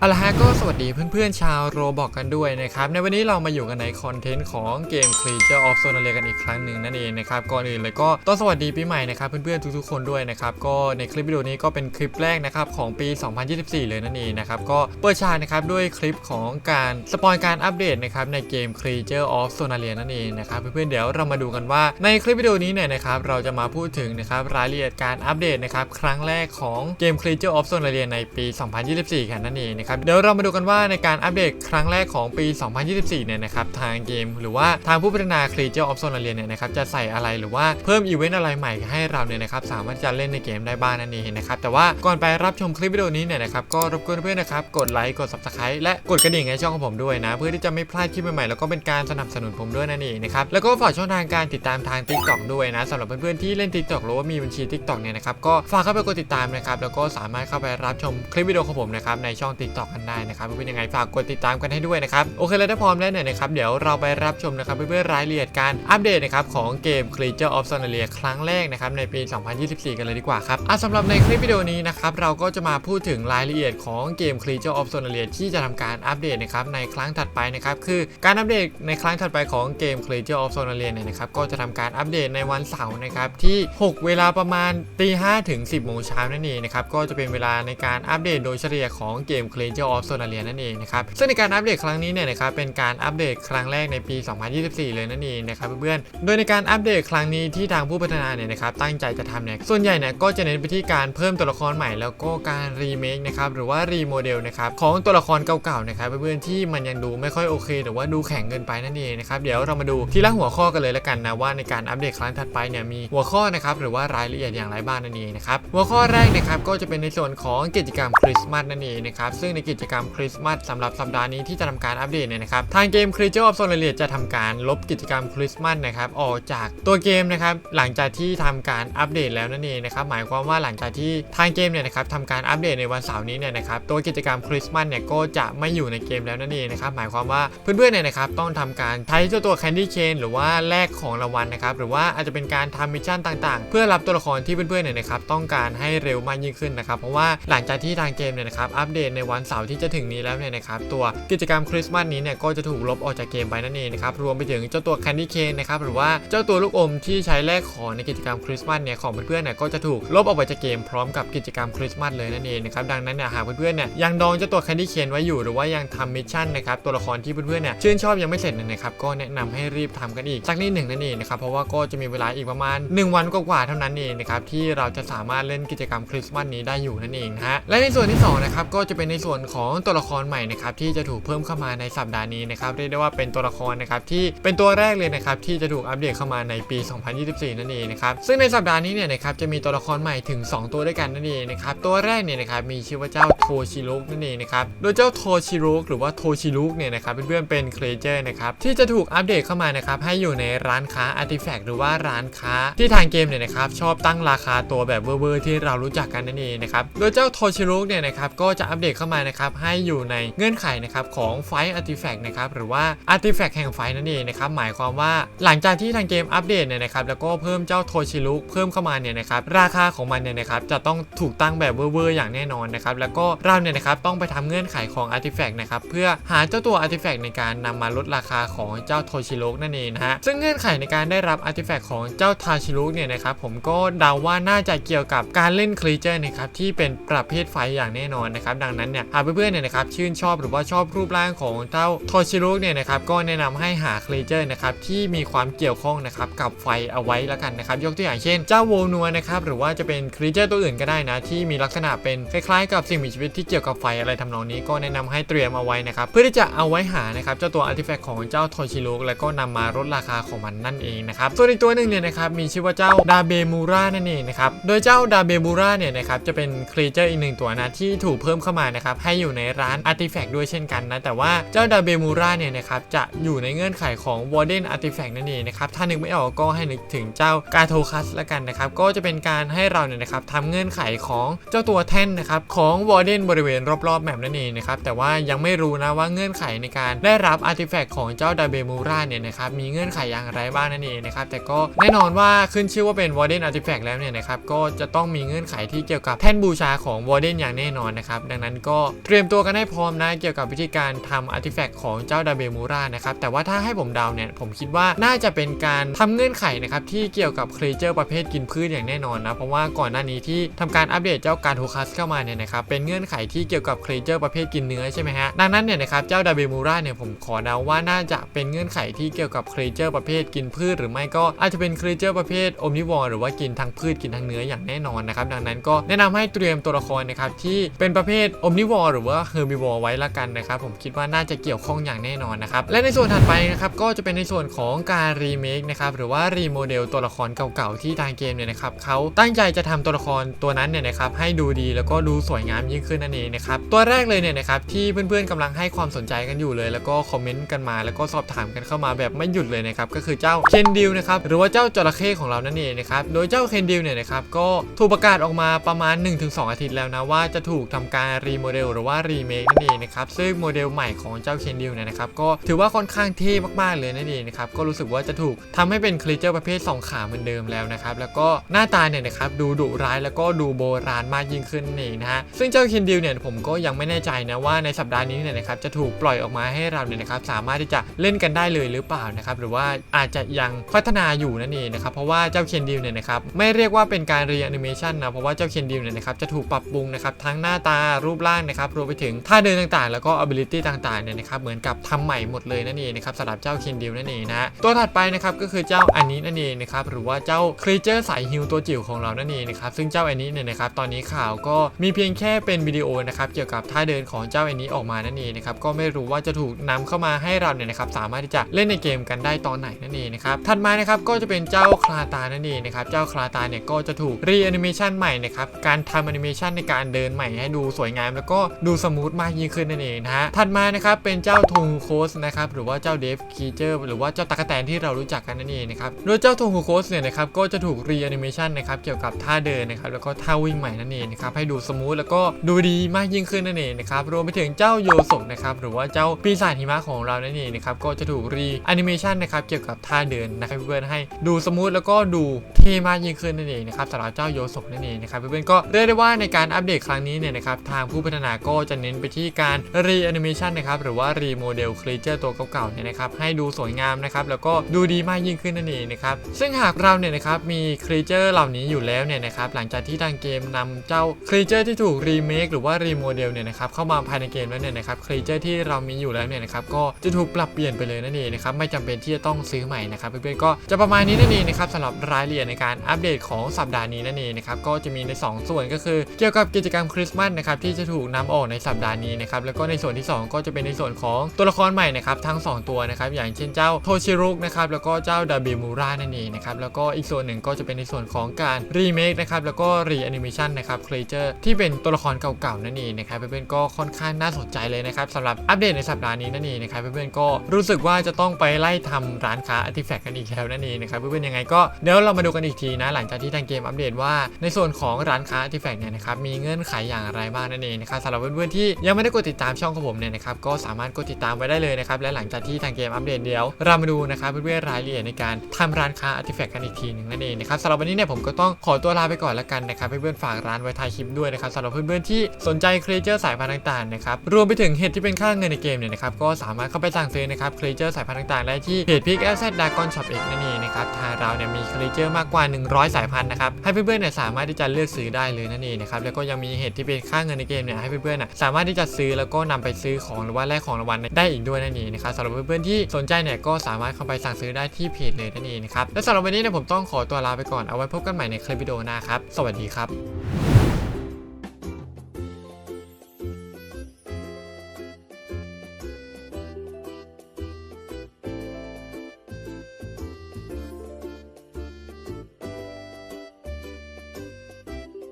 เอาละฮะก็สวัสดีเพื่อนๆชาวโรบอกกันด้วยนะครับ ในวันนี้เรามาอยู่กันในคอนเทนต์ของเกม Creature of Sonalia กันอีกครั้งหนึ่งนั่นเองนะครับก่อนอื่นเลยก็ต้องสวัสดีปีใหม่นะครับเพื่อนๆทุกๆคนด้วยนะครับก็ในคลิปวิดีโอนี้ก็เป็นคลิปแรกนะครับของปี 2024 เลยนั่นเองนะครับก็เปิดฉากนะครับด้วยคลิปของการสปอยการอัปเดตนะครับในเกม Creature of Sonalia นั่นเองนะครับเพื่อนๆเดี๋ยวเรามาดูกันว่าในคลิปวิดีโอนี้เนี่ยนะครับเราจะมาพูดถึงนะครับรายละเอียดการอัปเดตนะครับครั้งแรกของเกม Creature of Sonalia ในปี 2024 กันนั่นเองนะครับเดี๋ยวเรามาดูกันว่าในการอัปเดตครั้งแรกของปี 2024 เนี่ยนะครับทางเกม หรือว่าทางผู้พัฒนา Creature of Sonalia เนี่ยนะครับจะใส่อะไรหรือว่าเพิ่มอีเวนต์อะไรใหม่ให้เราเนี่ยนะครับสามารถจะเล่นในเกมได้บ้างนั่นเองนะครับแต่ว่าก่อนไปรับชมคลิปวิดีโอนี้เนี่ยนะครับก็รบกวนเพื่อนนะครับกดไลค์กด Subscribe และกดกระดิ่งให้ช่องของผมด้วยนะ เพื่อที่จะไม่พลาดคลิปใหม่ๆแล้วก็เป็นการสนับสนุนผมด้วยนั่นเองนะครับแล้วก็ฝากช่องทางการติดตามทาง TikTok ด้วยนะสำหรับเพื่อนๆที่เล่น TikTok หรือว่ามีบัญชี TikTok เนี่ยนะครับก็ฝากเข้าไปกดติดตามนะครับแล้วก็สามารถเข้าไปรับชมคลิปวิดีโอของผมนะครับในช่อง TikTok กันได้นะครับเพื่อนๆยังไงฝากกดติดตามกันให้ด้วยนะครับโอเคแล้วถ้าพร้อมแล้วเนี่ยนะครับเดี๋ยวเราไปรับชมนะครับเพื่อนๆรายละเอียดการอัปเดตนะครับของเกม Creature of Sonalia ครั้งแรกนะครับในปี 2024 กันเลยดีกว่าครับอะสำหรับในคลิปวิดีโอนี้นะครับเราก็จะมาพูดถึงรายละเอียดของเกม Creature of Sonalia ที่จะทำการอัปเดตนะครับในครั้งถัดไปนะครับคือการอัปเดตในครั้งถัดไปของเกม Creature of Sonalia เนี่ยนะครับก็จะทำการอัปเดตในวันเสาร์นะครับที่ 6 เวลาประมาณตี5ถึง10โมงเช้านั่นเองนะครับก็จะเป็นเวลาในการอัปเดตโดยเฉลี่ยของเกม Creature of Sonalia นั่นเองนะครับซึ่งในการอัปเดตครั้งนี้เนี่ยนะครับเป็นการอัปเดตครั้งแรกในปี 2024 เลยนั่นเองนะครับเพื่อนๆโดยในการอัปเดตครั้งนี้ที่ทางผู้พัฒนาเนี่ยนะครับตั้งใจจะทำเนี่ยส่วนใหญ่เนี่ยก็จะเน้นไปที่การเพิ่มตัวละครใหม่แล้วก็การรีเมคนะครับหรือว่ารีโมเดลนะครับของตัวละครเก่าๆนะครับเพื่อนๆที่มันยังดูไม่ค่อยโอเค หรือว่าดูแข็งเกินไปนั่นเองนะครับเดี๋ยวเรามาดูทีละหัวข้อกันเลยละกันนะว่าในการอัปเดตครั้งถัดไปเนี่ยมีหัวข้อนะครับหรือว่ารายละเอียดอย่างไรบ้างนั่นเองนะครับหัวข้อแรกนะครับก็จะเป็นในส่วนของกิจกรรมคริสต์มาสนั่นเองนะครับซึ่งในกิจกรรมคริสต์มาสสำหรับสัปดาห์นี้ที่จะทำการอัปเดตเนี่ยนะครับ ทางเกม Creature of Sonalia จะทำการลบกิจกรรมคริสต์มาสนะครับออกจากตัวเกมนะครับหลังจากที่ทำการอัปเดตแล้วนั่นเองนะครับหมายความว่าหลังจากที่ทางเกมเนี่ยนะครับทำการอัปเดตในวันเสาร์นี้เนี่ยนะครับตัวกิจกรรมคริสต์มาสเนี่ยก็จะไม่อยู่ในเกมแล้วนั่นเองนะครับหมายความว่าเพื่อนๆเนี่ยนะครับต้องทำการใช้เจ้าตัว Candy Cane หรือว่าแลกของรางวัลนะครับหรือว่าอาจจะเป็นการทำมิชชั่นต่างๆ เพื่อรับตัวละครที่เพื่อนๆเนี่ยนะครับต้องการให้เร็วมากยิ่งขึ้นนะครับเพราะว่าหลังจากที่ทางเกมเนี่ยนะครับอัปเดตในวันเสาร์ที่จะถึงนี้แล้วเนี่ยนะครับตัวกิจกรรมคริสต์มาสนี้เนี่ยก็จะถูกลบออกจากเกมไปนั่นเองนะครับรวมไปถึงเจ้าตัว Candy Cane นะครับหรือว่าเจ้าตัวลูกอมที่ใช้แลกของในกิจกรรมคริสต์มาสเนี่ยของเพื่อนๆเนี่ยก็จะถูกลบออกไปจากเกมพร้อมกับกิจกรรมคริสต์มาสเลยนั่นเองนะครับดังนั้นเนี่ยหากเพื่อนๆเนี่ยยังดองเจ้าตัว Candy Cane ไว้อยู่หรือว่ายังทำมิชชั่นนะครับตัวละครที่เพื่อนๆเนี่ยชื่นชอบยังไม่เสร็จนะครับก็แนะนำให้รีบทำกันอีกสักนิดหนึ่งนั่นเองนะครับเพราะว่าก็จะมีเวลาอีกประมาณ 1 วันกว่าๆเท่านั้นเองนะครับที่เราจะสามารถเล่นกิจกรรมคริสต์มาสนี้ได้อยู่นั่นเองนะฮะและในส่วนที่สองนะครับก็จะเป็นในส่วนของตัวละครใหม่นะครับที่จะถูกเพิ่มเข้ามาในสัปดาห์นี้นะครับเรียกได้ว่าเป็นตัวละครนะครับที่เป็นตัวแรกเลยนะครับที่จะถูกอัปเดตเข้ามาในปี 2024 นั่นเองนะครับซึ่งในสัปดาห์นี้เนี่ยนะครับจะมีตัวละครใหม่ถึง 2 ตัวด้วยกันนั่นเองนะครับตัวแรกเนี่ยนะครับมีชื่อว่าเจ้าโทชิรุกนั่นเองนะครับโดยเจ้าโทชิรุกหรือว่าโทชิรุกเนี่ยนะครับเพื่อนๆเป็นเครเจอร์นะครับที่จะถูกอัปเดตเข้ามานะครับให้อยู่ในร้านค้าอาร์ติแฟกต์หรือว่าร้านค้าที่ทางเกมเนี่ยนะครับชอบตั้งราคาตัวแบบเวอร์ๆที่เรารู้จักกันนั่นเองนะครับโดยเจ้าโทชิรุกเนี่ยนะครับก็จะอัปเดตเข้ามานะครับให้อยู่ในเงื่อนไขนะครับของไฟอาร์ติแฟกต์นะครับหรือว่าอาร์ติแฟกต์แห่งไฟนั่นเองนะครับหมายความว่าหลังจากที่ทางเกมอัปเดตเนี่ยนะครับแล้วก็เพิ่มเจ้าโทชิรุเพิ่มเข้ามาเนี่ยนะครับราคาของมันเนี่ยนะครับจะต้องถูกตั้งแบบเวอร์ๆอย่างแน่นอนนะครับแล้วก็เราเนี่ยนะครับต้องไปทำเงื่อนไขของอาร์ติแฟกต์นะครับเพื่อหาเจ้าตัวอาร์ติแฟกต์ในการนำมาลดราคาของเจ้าโทชิรุนั่นเองนะฮะซึ่งเงื่อนไขในการได้รับอาร์ติแฟกต์ของเจ้าทาชิรุเนี่ยนะครับผมก็เดาว่าน่าจะเกี่ยวกับการเล่นครีเจอร์นะครับที่เป็นประเภทไฟอย่างแน่นอนนะครับดังนั้นเนี่ยหากเพื่อนๆเนี่ยนะครับชื่นชอบหรือว่าชอบรูปร่างของเจ้าโทชิรุเนี่ยนะครับก็แนะนำให้หาครีเจอร์นะครับที่มีความเกี่ยวข้องนะครับกับไฟเอาไว้แล้วกันนะครับยกตัวอย่างเช่น เจ้าโวนัวนะครับหรือว่าจะเป็นครีเจอร์ตัวอื่นก็ได้นะที่มีลักษณะเป็นคล้ายๆกับสิ่งมีชีวิตที่เกี่ยวกับไฟอะไรทำนองนี้ก็แนะนำให้เตรียมเอาไว้นะครับเพื่อที่จะเอาไว้หานะครับเจ้าตัวอาร์ติแฟกต์ของเจ้าโทชิรุแล้วก็นำมาลดราคาของมันนั่นเองนะครับส่วนอีกตัวหนึ่งเนี่ยนะครับมีชื่อว่าเจ้าดาเบมูรานั่นเองนะครับโดยเจ้าดาเบมูราเนี่ยนะครับจะเป็นครีเจอร์อีกหนึ่งตัวนะที่ถูกเพิ่มเข้ามานะครับให้อยู่ในร้านอาร์ติแฟกต์ด้วยเช่นกันนะ แต่ว่าเจ้าดาเบมูราเนี่ยนะครับจะอยู่ในเงื่อนไขของ Warden Artifact นั่นเองนะครับถ้านึกไม่ออกก็ให้นึกถึงเจ้ากาโทคัสละกันนะครับก็จะเป็นการให้เราเนี่ยนะครับทำเงื่อนไขของเจ้าตัวแท่นนะครับของ Warden บริเวณรอบๆแมปนั่นเองนะครับแต่ว่ายังไม่รู้นะว่าเงื่อนไขในการได้รับอาร์ติแฟกต์ของเจ้าดาเบมูราเนี่ยนะครับมีเงื่อนไขอย่างไรบ้างนั่นเองนะครับแต่ก็แน่นอนว่าขึ้นชื่อว่าเป็น Warden Artifact แล้วเนี่ยนะครับก็จะต้องมีเงื่อนไขที่เกี่ยวกับแท่นบูชาของ Warden อย่างแน่นอนนะครับดังนั้นก็เตรียมตัวกันให้พร้อมนะเกี่ยวกับวิธีการทำอาร์ติแฟกต์ของเจ้าดาเบมูรานะครับแต่ว่าถ้าให้ผมเดาเนี่ยผมคิดว่าน่าจะเป็นการทำเงื่อนไขนะครับที่เกี่ยวกับครีเจอร์ประเภทกินพืชอย่างแน่นอนนะเพราะว่าก่อนหน้านี้ที่ทำการอัปเดตเจ้าการโทคัสเข้ามาเนี่ยนะครับเป็นเงื่อนไขที่เกี่ยวกับครีเจอร์ประเภทกินเนื้อใช่ไหมฮะดังนั้นเนี่ยนะครับเจ้าดาเบมูราเนี่ยผมขอเดาว่าน่าจะเป็นเงื่อนไขที่เกี่ยวกับครีเจอร์ประเภทกินพืช หรือไม่ก็อาจจะเป็นครีเจอร์ประเภทอมนิวอร์หรือว่ากินทั้งพืชกินทั้งเนื้ออย่างแน่นอนนะครับดังนั้นก็แนะนำให้เตรียมตัวละครนะครับที่เป็นประเภทอมนิวอร์หรือว่าเฮอร์บิวอร์ไว้ละกันนะครับผมคิดว่าน่าจะเกี่ยวข้องอย่างแน่นอนนะครับและในส่วนถัดไปนะครับก็จะเป็นในส่วนของการรีเมคนะครับหรือว่ารีโมเดลตัวละครเก่าๆที่ทางเกมเนี่ยนะครับเขาตั้งใจจะทำตัวละครตัวนั้นเนี่ยนะครับให้ดูดีแล้วก็ดูสวยงามยิ่งขึ้นนั่นเองนะครับตัวแรกเลยเนี่ยนะครับที่เพื่อนๆกำลังให้ความสนใจกันอยู่เลย แล้วก็คอมเมนต์กันมา แล้วก็สอบถามกันเข้ามาแบบไม่หยุดเลยนะครับก็คือเจ้าเคนดิลนะครับหรือว่าเจ้าจระเข้ของเรานั่นเองนะครับโดยเจ้าเคนดิลเนี่ยนะครับก็ถูกประกาศออกมาประมาณ 1-2 อาทิตย์แล้วนะว่าจะถูกทำการรีโมเดลหรือว่ารีเมคนั่นเองนะครับซึ่งโมเดลใหม่ของเจ้าเคนดิลเนี่ยนะครับก็ถือว่าค่อนข้างเท่มากๆเลยนั่นเองนะครับก็รู้สึกว่าจะถูกทำให้เป็นครีเจอร์ประเภทสองขาเหมือนเดิมแล้วนะครับแล้วก็หน้าตาเนี่ยนะครับดูดุร้ายแล้วก็ดูโบราณมากยิ่งขึ้นนั่นเองนะฮะซึ่งเจ้าเคนดิลเนี่ยผมก็ยังไม่แน่ใจนะว่าในสัปดาห์นี้เนี่ยนะครับจะถูกปล่อยออกมาให้เราเนี่ยนะครับสามารถที่จะเล่นกันได้เลยหรือเปล่านะครับหรือว่าอาจจะยังพัฒนาอยู่นั่นเองนะครับเพราะว่าเจ้าเคนดิลเนี่ยนะครับไม่เรียกว่าเป็นการรีแอนิเมชันนะเพราะว่าเจ้าเคนดิลเนี่ยนะครับจะถูกปรับปรุงนะครับทั้งหน้าตารูปร่างนะครับรวมไปถึงท่าเดินต่างๆ แล้วก็ ability ต่างๆเนี่ยนะครับเหมือนกับทำใหม่หมดเลยนั่นเองนะครับสำหรับเจ้าเคนดิลนั่นเองนะฮะตัวถัดไปนะครับก็คือเจ้าอันนี้นั่นเองนะครับหรือว่าเจ้าครีเจอร์สายฮิวตัวจิ๋วของเรานั่นเองนะครับซึ่งเจ้าอันนี้เนี่ยนะครับตอนนี้ข่าวก็มีเพียงแค่เป็นวิดีโอนะครับเกี่ยวกับท่าเดินของเจ้าอันนี้ออกมานั่นเองนะครับก็ไม่รู้ว่าจะถูกนำเข้ามาให้เราเนี่ยนะครับสามารถที่จะเล่นในเกมกันได้ตอนไหนนั่นเองนะครับถัดมานะครับก็จะเป็นเจ้าคลาตานั่นเองนะครับเจ้าคลาตาเนี่ยก็จะถูกรีแอนิเมชันใหม่นะครับการทำแอนิเมชันในการเดินใหม่ให้ดูสวยงามแล้วก็ดูสมูทมากยิ่งขึ้นนั่นเองนะฮะถัดมานะครับเป็นเจ้าทงโคสนะครับหรือว่าเจ้าเดฟคีเจอร์หรือว่าเจ้าตากแตนที่เรารู้จักกันนั่นเองนะครับโดยเจ้าทงโคสเนี่ยนะครับก็จะถูกรีแอนิเมชันนะครับเกี่ยวกับท่าเดินนะครับแล้วก็ท่าวิ่งใหม่นั่นเองนะครับให้ดูสมูทแล้วก็ดูดีมากยิ่งขึ้นนั่นเองนะครับรวมไปถึงเจ้าโยสกนะครับหรือว่าเจ้าปีศาจหิมะของเรานั่นเองนะครับก็จะถูกรีแอนิเมชันนะครับเกี่ยวกับท่าเดินนะครับเพื่อนๆให้ดูสมูทแล้วก็ดูเท่มากยิ่งขึ้นนั่นเองนะครับสำหรับเจ้าโยสกนั่นเองนะครับเพื่อนๆก็เรียกได้ว่าในการอัปเดตครั้งนี้เนี่ยนะครับทางผู้พัฒนาก็จะเน้นไปที่การรีแอนิเมชันนะครับหรือว่ารีโมเดลครีเจอร์ตัวเก่าๆเนี่ยนะครับให้ดูสวยงามนะครับแล้วก็ดูดีมากยิ่งขึ้นนั่นเองนะครับซึ่งหากเราเนี่ยนะครับมีครีเจอร์เหล่านี้อยู่แล้วเนี่ยนะครับหลังจากที่ทางเกมนำเจ้าครีเจอร์ที่ถูกรีเมคหรือว่ารีโมเดลเนี่ยนะครับเข้ามาภายในเกมแล้วเนี่ยนะครับครีเจอร์ที่เรามีอยู่แล้วเนี่ยนะครับก็จะถูกปรับเปลี่ยนไปเลยนั่นเองนะครับไม่จำเป็นที่จะต้องซื้อใหม่นะครับเพื่อนๆก็จะประมาณนี้นั่นเองนะครับสำหรับรายละเอียดในการอัปเดตของสัปดาห์นี้นั่นเองนะครับก็จะมีใน 2 ส่วนก็คือ เกี่ยวกับกิจกรรมคริสต์มาสนะครับที่จะถูกนำออกในสัปดาห์นี้นะครับแล้วก็ในส่วนที่ 2 ก็จะเป็นในส่วนของตัวละครใหม่นะครับทั้ง 2 ตัวนะครับอย่างเช่นเจ้าโทชิรุกนะครับแล้วก็เจ้าดาบิมูรานั่นเองนะครับแล้วก็อีกส่วนหนึ่งก็จะเป็นในส่วนของการรีเมคนะครับแล้วก็รีแอนิเมชันนะครับครีเจอร์ที่เป็นตัวละครเก่าๆนั่นเองนะครับเพื่อนๆก็ค่อนข้างน่าสนใจเลยนะครับสำหรับอัปเดตในสัปดาห์นี้นั่นเองนะครับเพื่อนๆก็รู้สึกว่าจะต้องไปไล่ทำร้านค้าอาร์ติแฟกต์กันอีกแล้วนั่นเองนะครับเพื่อนๆยังไงก็เดี๋ยวเรามาดูกันอีกทีนะ หลังจากที่ทางเกมอัปเดตว่า ในส่วนของร้านค้าอาร์ติแฟกต์เนี่ยนะครับมีเงื่อนไขอย่างไรบ้างนั่นเองนะครับสำหรับเพื่อนๆที่ยังไม่ได้กดติดตามช่องของผมเนี่ยนะครับก็สามารถกดติดตามไว้ได้เลยนะครับและหลังจากที่ทางเกมอัปเดตเดียว เรามาดูนะครับเพื่อนๆรายละเอียดในการทำร้านค้าอาร์ติแฟกต์กันอีกทีหนึ่งนั่นเองนะครับสำหรับวันนี้เนี่ยผมก็ต้องขอตัวลาไปก่อนละกันนะครับเพื่อนๆฝากร้านไว้ท้ายคลิปด้วยนะครับสำหรับเพื่อนๆที่สนใจครีเจอร์สายพันธุ์ต่างๆนะครับรวมไปถึงเห็ดที่เป็นค่าเงินในเกมเนี่ยนะครับก็สามารถเข้าไปสั่งซื้อนะครับครีเจอร์สายพันธุ์ต่างๆได้ที่เพจพิกแอสเซดดากอนช็อปเองนั่นเองนะครับทางเราเนี่ยมีครีเจอร์มากกว่า 100 สายพันธุ์นะครับให้เพื่อนๆเนี่ยสามารถที่จะเลือกซื้อได้เลยนั่นเองนะครับแล้วก็ยังมีเห็ดที่เป็นค่าเงินในเกมเนี่ยให้เพื่อนๆนะสามารถที่จะซื้อแล้วก็นำไปซื้อของหรือว่าแลกของรางวัลได้อีกด้วยนั่นเองนะครับสำหรับเพื่อนๆที่สนใจเนี่ยก็สามารถเข้าไปสั่งซื้อได้ที่เพจเลยนั่นเองนะครับและสำหรับวันนี้เนี่ยผมต้องขอตัวลาไปก่อนเอาไว้พบกันใหม่ในคลิปวิดีโอหน้าครับสวัสดีครับ